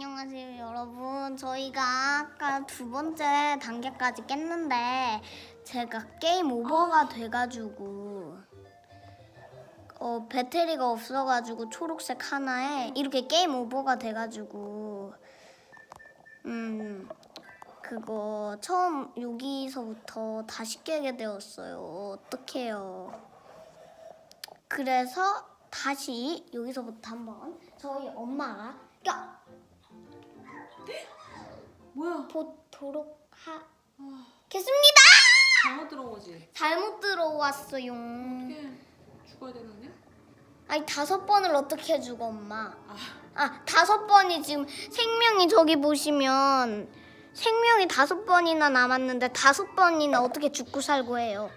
안녕하세요 여러분. 저희가 아까 두 번째 단계까지 깼는데 제가 게임 오버가 돼가지고 어 배터리가 없어가지고 초록색 하나에 이렇게 게임 오버가 돼가지고 음 그거 처음 여기서부터 다시 깨게 되었어요. 어떡해요. 그래서 다시 여기서부터 한번 저희 엄마가 야 뭐야? 보도록 아, 하겠습니다. 잘못 들어오지. 잘못 들어왔어요. 어떻게 죽어야 되는데? 아니 다섯 번을 어떻게 죽어 엄마? 아, 아 다섯 번이 지금 생명이 저기 보시면 생명이 다섯 번이나 남았는데 다섯 번이나 어떻게 죽고 살고 해요?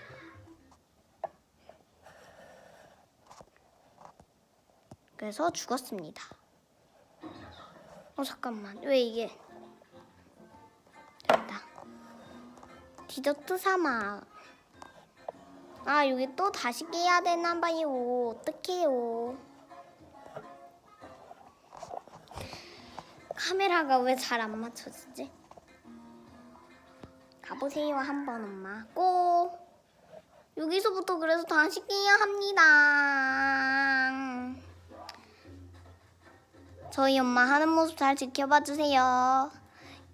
그래서 죽었습니다. 어 잠깐만 왜 이게 됐다. 디저트 사막. 아 여기 또 다시 깨야 되나 봐요. 어떡해요. 카메라가 왜 잘 안 맞춰지지? 가보세요 한번 엄마. 꼭 여기서부터 그래서 다시 깨야 합니다. 저희 엄마 하는 모습 잘 지켜봐 주세요.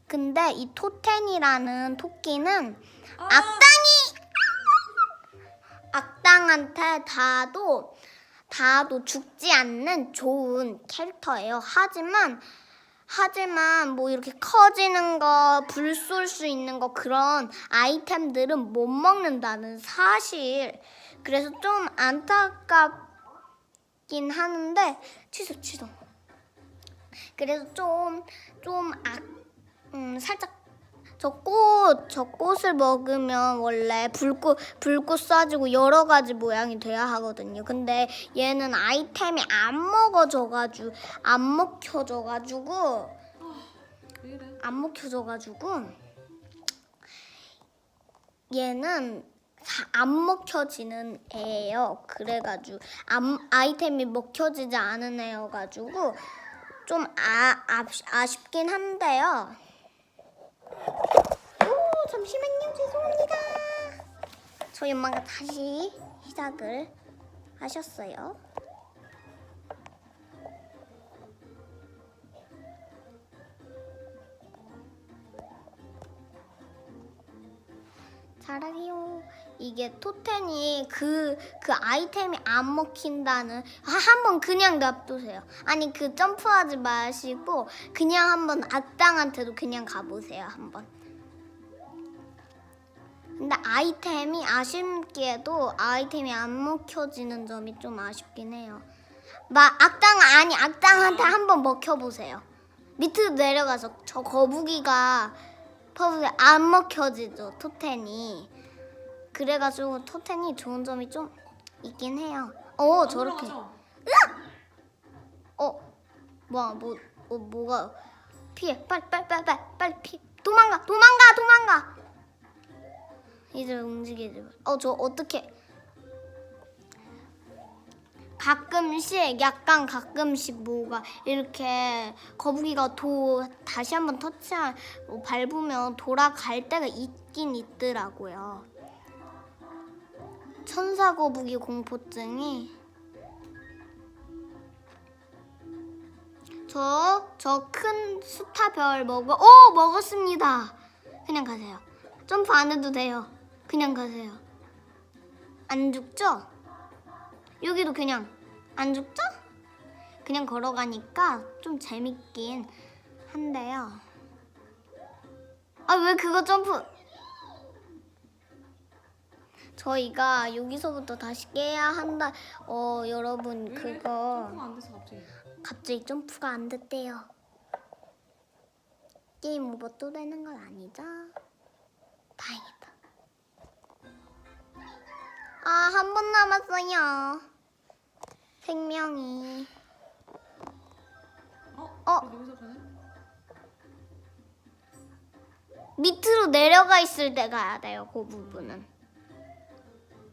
근데 이 토텐이라는 토끼는 악당이 악당한테 닿아도 닿아도 죽지 않는 좋은 캐릭터예요. 하지만 하지만 뭐 이렇게 커지는 거, 불 쏠 수 있는 거 그런 아이템들은 못 먹는다는 사실. 그래서 좀 안타깝긴 하는데 취소 취소. 그래서 좀좀 악, 음, 살짝 저 꽃, 저 꽃을 먹으면 원래 불꽃, 불꽃 쏴지고 여러 가지 모양이 돼야 하거든요. 근데 얘는 아이템이 안 먹어져가지고, 안 먹혀져가지고? 안 먹혀져가지고, 얘는 다안 먹혀지는 애예요. 그래가지고, 안, 아이템이 먹혀지지 않은 애여가지고, 좀 아, 아, 아쉽긴 한데요. 오, 잠시만요. 죄송합니다. 저희 엄마가 다시 시작을 하셨어요. 잘하세요. 이게 토텐이 그, 그 아이템이 안 먹힌다는, 아, 한번 그냥 놔두세요. 아니, 그 점프하지 마시고, 그냥 한번 악당한테도 그냥 가보세요, 한번. 근데 아이템이 아쉽게도 아이템이 안 먹혀지는 점이 좀 아쉽긴 해요. 막 악당 아니 악당한테 한번 먹혀보세요. 밑으로 내려가서 저 거북이가 퍼블에 안 먹혀지죠 토텐이. 그래가지고 토텐이 좋은 점이 좀 있긴 해요. 어안 저렇게. 어 뭐야 뭐 어, 뭐가 피해 빨리 빨리 빨리 빨리 빨리 피 도망가 도망가 도망가. 이제 움직이지 마. 어, 저 어떻게 가끔씩 약간 가끔씩 뭐가 이렇게 거북이가 도 다시 한번 터치한 뭐 밟으면 돌아갈 때가 있긴 있더라고요. 천사 거북이 공포증이 저 저큰 스타별 먹어 오 먹었습니다. 그냥 가세요. 점프 안 해도 돼요. 그냥 가세요. 안 죽죠? 여기도 그냥 안 죽죠? 그냥 걸어가니까 좀 재밌긴 한데요. 아, 왜 그거 점프? 저희가 여기서부터 다시 깨야 한다. 어, 여러분? 그거 점프가 안 돼서 갑자기. 갑자기 점프가 안 됐대요. 게임 오버 또 되는 건 아니죠? 다행이다. 아, 한 번 남았어요. 생명이. 어? 어? 왜 여기서 가네? 밑으로 내려가 있을 때 가야 돼요, 그 부분은.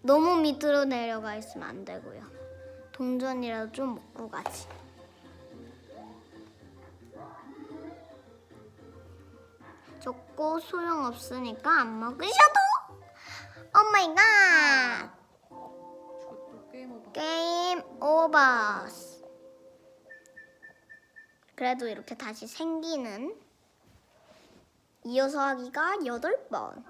너무 밑으로 내려가 있으면 안 되고요. 동전이라도 좀 먹고 가지. 적고 소용없으니까 안 먹으셔도 오 마이 갓 게임 오버. 그래도 이렇게 다시 생기는 이어서 하기가 8번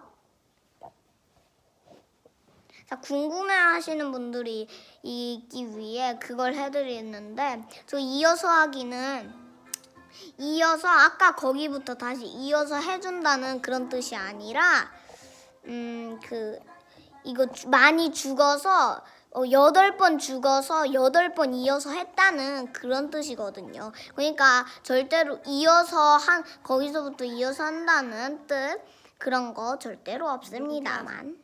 자, 궁금해 하시는 분들이 있기 위해 그걸 해드리는데 저 이어서 하기는 이어서 아까 거기부터 다시 이어서 해준다는 그런 뜻이 아니라 음 그 이거 주- 많이 죽어서 어, 여덟 번 죽어서 여덟 번 이어서 했다는 그런 뜻이거든요. 그러니까 절대로 이어서 한 거기서부터 이어서 한다는 뜻 그런 거 절대로 없습니다만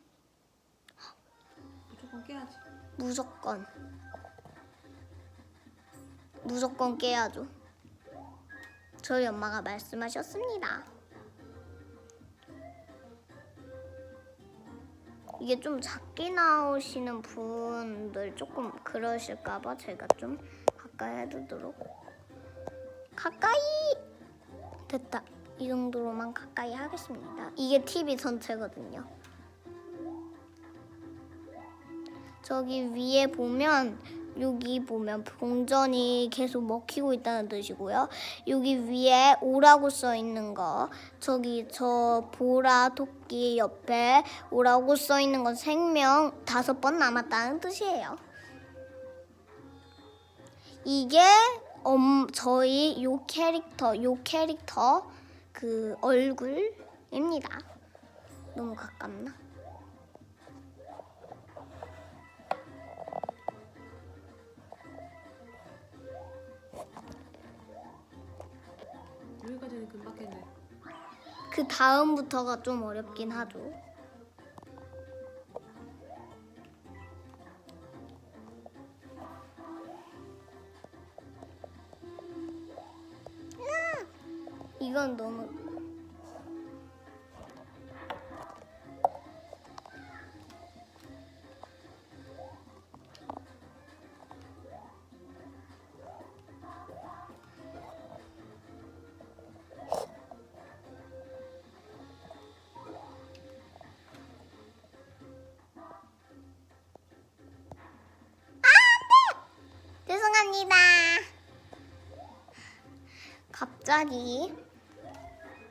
무조건 깨야지. 무조건 무조건 깨야죠. 저희 엄마가 말씀하셨습니다. 이게 좀 작게 나오시는 분들 조금 그러실까봐 제가 좀 가까이 해두도록 가까이 됐다 이 정도로만 가까이 하겠습니다. 이게 TV 전체거든요. 저기 위에 보면 여기 보면 동전이 계속 먹히고 있다는 뜻이고요. 여기 위에 오라고 써 있는 거 저기 저 보라 토끼 옆에 오라고 써 있는 건 생명 다섯 번 남았다는 뜻이에요. 이게 엄 저희 요 캐릭터 요 캐릭터 그 얼굴입니다. 너무 가깝나? 그 다음부터가 좀 어렵긴 하죠. 죄송합니다. 갑자기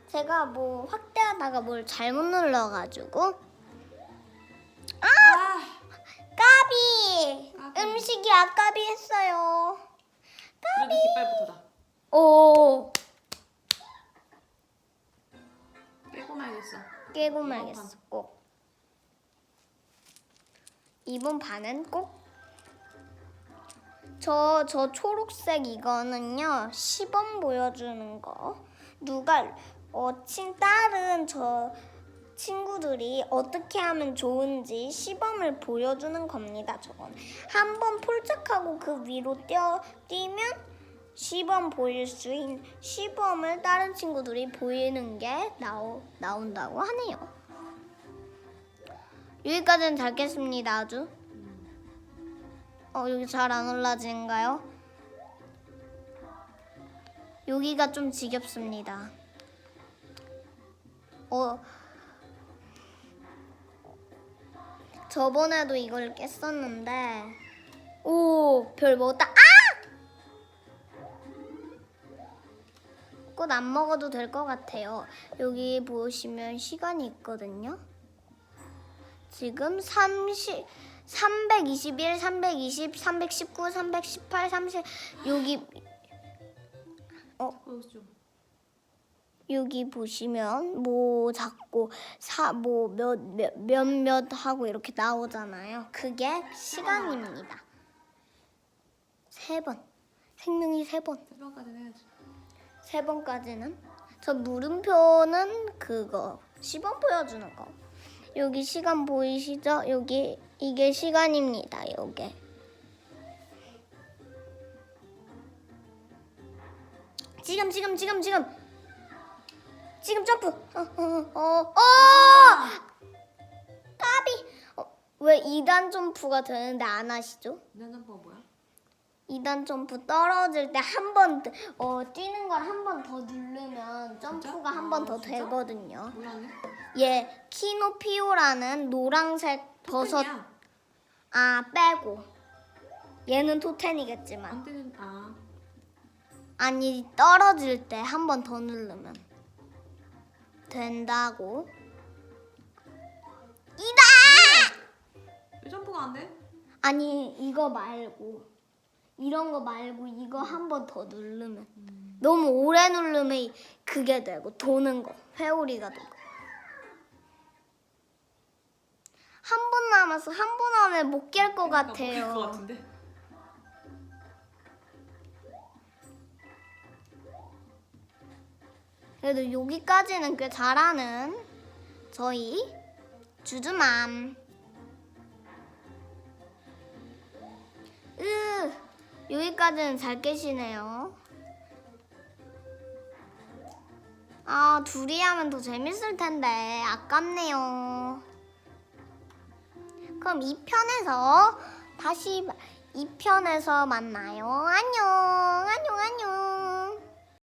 제가 뭐 확대하다가 뭘 잘못 눌러가지고 아! 까비 까비. 음식이 아까비 했어요. 그래도 깃발부터다. 오 깨고 말겠어. 깨고 말겠어 꼭. 이번 판은 꼭. 저, 저 초록색 이거는요, 시범 보여주는 거. 누가, 어, 친, 다른 저 친구들이 어떻게 하면 좋은지 시범을 보여주는 겁니다, 저건. 한번 폴짝하고 그 위로 뛰어, 뛰면 시범 보일 수 있는, 시범을 다른 친구들이 보이는 게 나오, 나온다고 하네요. 여기까지는 잘 깼습니다, 아주. 어, 여기 잘 안 올라지는가요? 여기가 좀 지겹습니다. 어, 저번에도 이걸 깼었는데, 오, 별 먹었다. 아! 꽃 안 먹어도 될 것 같아요. 여기 보시면 시간이 있거든요. 지금 30, 321, 320, 319, 318, 30 여기 좀. 여기 보시면 뭐 작고 사뭐몇몇 몇, 몇 하고 이렇게 나오잖아요. 그게 시간입니다. 세 번. 생명이 세 번. 세 번까지는 해야지. 세 번까지는 저 물음표는 그거 시범 보여주는 거 여기 시간 보이시죠? 여기 이게 시간입니다. 요게 지금 지금 지금 지금 지금 점프 어 어 어 어, 어, 까비 어, 왜 2단 점프가 되는데 안 하시죠? 인간 점퍼가 뭐야? 2단 점프 떨어질 때 한 번 어, 뛰는 걸 한 번 더 누르면 점프가 한번 아, 더 진짜? 되거든요. 몰랐네. 얘 키노피오라는 노란색 버섯 토텐이야. 아 빼고. 얘는 토텐이겠지만. 안 되는 아. 아니 떨어질 때 한 번 더 누르면 된다고. 이다! 왜 점프가 안 돼? 아니 이거 말고. 이런 거 말고 이거 한 번 더 누르면. 너무 오래 누르면 이- 그게 되고 도는 거 회오리가 되고 한 분 남아서 한분 안에 못깰 것 같아요. 못것 같은데. 그래도 여기까지는 꽤 잘하는 저희 주주맘. 으, 여기까지는 잘 깨시네요. 아, 둘이 하면 더 재밌을 텐데 아깝네요. 그럼 2편에서 다시 2편에서 만나요. 안녕, 안녕, 안녕.